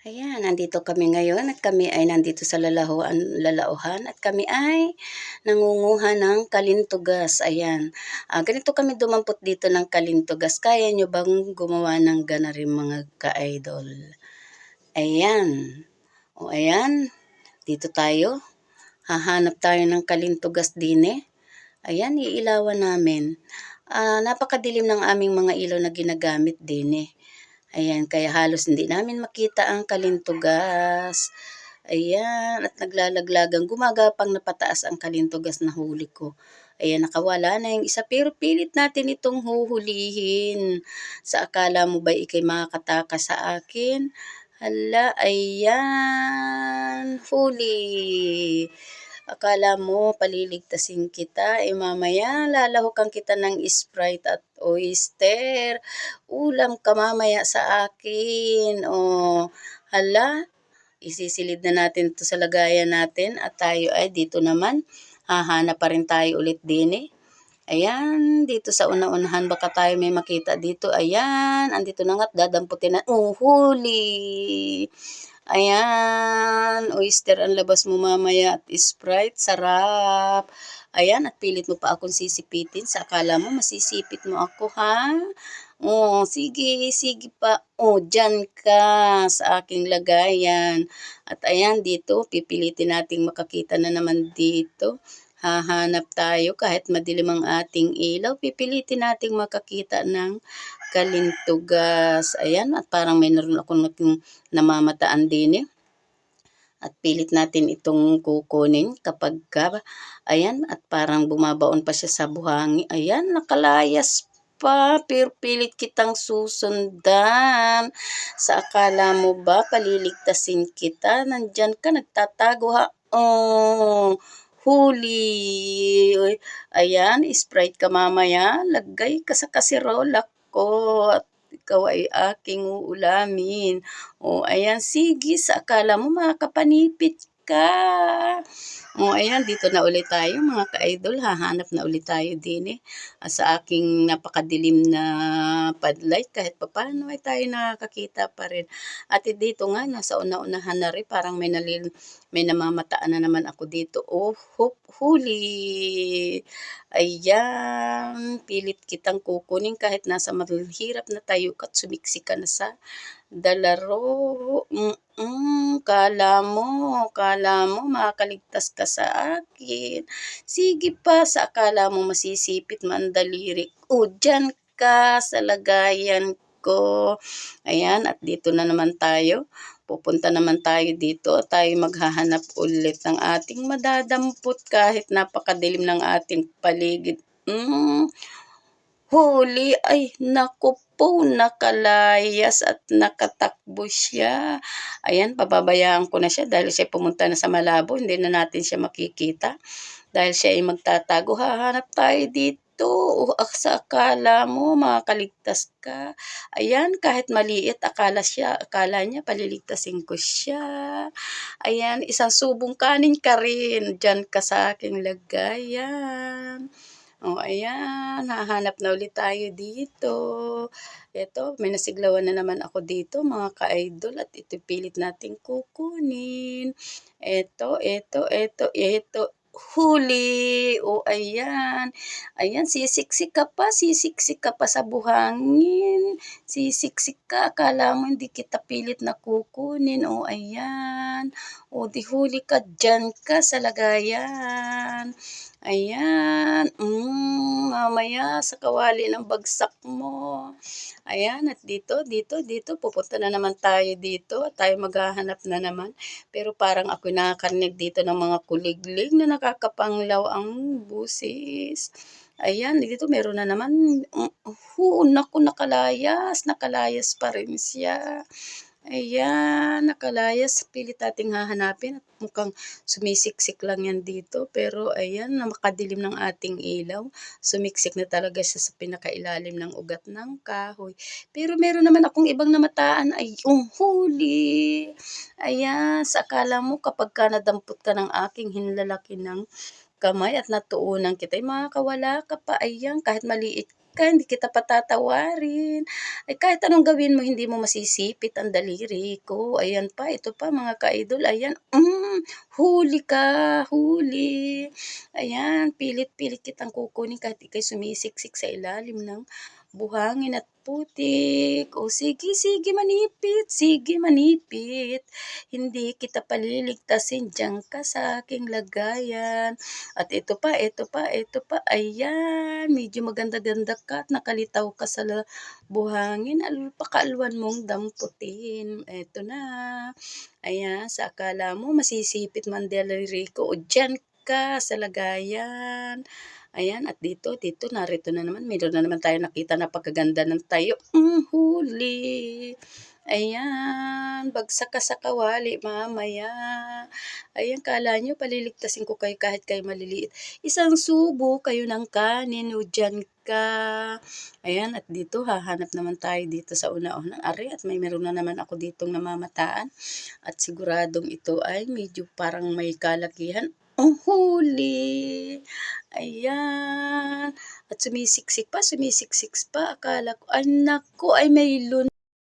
Ayan, nandito kami ngayon at kami ay nandito sa lalahuan, lalauhan at kami ay nangunguha ng kalintugas. Ayan, ah, ganito kami dumampot dito ng kalintugas. Kaya nyo bang gumawa ng gana rin mga ka-idol? Ayan, o ayan, dito tayo. Hahanap tayo ng kalintugas din eh. Ayan, iilawan namin. Ah, napakadilim ng aming mga ilaw na ginagamit din eh. Ayan, kaya halos hindi namin makita ang kalintugas. Ayan, at naglalaglagang gumagapang na pataas ang kalintugas na huli ko. Ayan, nakawala na yung isa. Pero pilit natin itong huhulihin. Sa akala mo ba ikay makakataka sa akin? Hala, ayan. Huli. Akala mo paliligtasin kita, eh mamaya lalahukan kita ng Sprite at oyster. Ulam ka mamaya sa akin. O, hala, isisilid na natin to sa lagayan natin at tayo ay dito naman. Hahanap pa rin tayo ulit din eh. Ayan, dito sa una-unahan baka tayo may makita dito. Ayan, andito na nga't dadamputin na. Oh, huli! Ayan, oyster ang labas mo mamaya at Sprite, sarap. Ayan, at pilit mo pa akong sisipitin. Sa akala mo, masisipit mo ako, ha? Oh, sige, sige pa. Oh, dyan ka sa aking lagayan. At ayan, dito, pipilitin nating makakita na naman dito. Hahanap tayo kahit madilim ang ating ilaw. Pipilitin nating makakita ng kalintugas. Ayan, at parang may naroon akong namamataan din eh. At pilit natin itong kukunin kapag ka, ayan, at parang bumabaon pa siya sa buhangi. Ayan, nakalayas pa, pero pilit kitang susundan. Sa akala mo ba, paliligtasin kita? Nandyan ka, nagtatago ha? Oh, huli. Ayan, Sprite ka mamaya. Lagay ka sa kasirola ko at ikaw ay aking uulamin. O, ayan, sige, sa akala mo makakapanipit ka. O, ayan, dito na ulit tayo mga ka-idol. Hahanap na ulit tayo din eh. Sa aking napakadilim na padlight kahit paano ay tayo nakakakita pa rin. At dito nga, nasa una-unahan na rin, parang may, nalil, may namamataan na naman ako dito. Oh, hup, huli. Ayan, pilit kitang kukunin kahit nasa mahirap na tayo at sumiksi ka na sa dalaro. Mm-mm, kala mo, kala mo makakaligtas ka sa akin. Sige pa, sa akala mo masisipit man daliri. O, dyan ka sa lagayan ko. Ayan, at dito na naman tayo. Pupunta naman tayo dito. Tayo maghahanap ulit ng ating madadampot kahit napakadilim ng ating paligid. Mm, huli, ay naku po, nakalayas at nakatakbo siya. Ayan, pababayaan ko na siya dahil siya pumunta na sa Malabo, hindi na natin siya makikita. Dahil siya ay magtatago, hahanap tayo dito. O, sa akala mo, makakaligtas ka. Ayan, kahit maliit, akala siya, akala niya, paliligtasin ko siya. Ayan, isang subong kanin ka rin. Diyan ka sa aking lagayan. O, ayan, hahanap na ulit tayo dito. Ito, may nasiglawan na naman ako dito, mga ka-idol, at ito pilit nating kukunin. Ito, ito, ito, ito, huli. O, ayan. Ayan, sisiksik ka pa, sisiksik ka pa sa buhangin. Sisiksik ka, akala mo hindi kita pilit na kukunin. O, ayan. O, di huli ka, dyan ka sa lagayan. Ayan, mm, mamaya sa kawali ng bagsak mo. Ayan, at dito, dito, dito, pupunta na naman tayo dito. At tayo maghahanap na naman. Pero parang ako nakakarinig dito ng mga kuliglig na nakakapanglaw ang busis. Ayan, dito meron na naman. Uh, naku, nakalayas. Nakalayas pa rin siya. Ayan, nakalayas. Pilit nating hahanapin at mukhang sumisiksik lang yan dito. Pero ayan, na makadilim ng ating ilaw. Sumiksik na talaga siya sa pinakailalim ng ugat ng kahoy. Pero meron naman akong ibang namataan ay yung huli. Ayan, sa akala mo kapag ka nadampot ka ng aking hinlalaki ng kamay at natuunan kita, ay makakawala ka pa. Ayan, kahit maliit ka, hindi kita patatawarin. Ay kahit anong gawin mo, hindi mo masisipit ang daliri ko. Ayan pa, ito pa mga ka-idol, ayan, hmm, huli ka, huli. Ayan, pilit-pilit kitang kukunin kahit ika'y sumisiksik sa ilalim ng buhangin at putik. O sige, sige manipit, sige manipit. Hindi kita paliligtasin, diyan ka sa aking lagayan. At ito pa, ito pa, ito pa, ayan, medyo maganda-ganda ka at nakalitaw ka sa buhangin. Al pakaalwan mong damputin. Eto na. Ayan, sa akala mo masisipit man daliri ko, o diyan ka sa lagayan. Ayan, at dito, dito, narito na naman. Meron na naman tayo nakita na pagkaganda ng tayo. Mm, huli. Ayan, bagsak ka sa kawali mamaya. Ayan, kala nyo paliligtasin ko kayo kahit kayo maliliit. Isang subo kayo ng kanin o dyan ka. Ayan, at dito hahanap naman tayo dito sa una-una. Ari, at may meron na naman ako ditong namamataan. At siguradong ito ay medyo parang may kalakihan. Ang huli! Ayan. At sumisiksik pa, sumisiksik pa. Akala ko, ay naku, ay may lun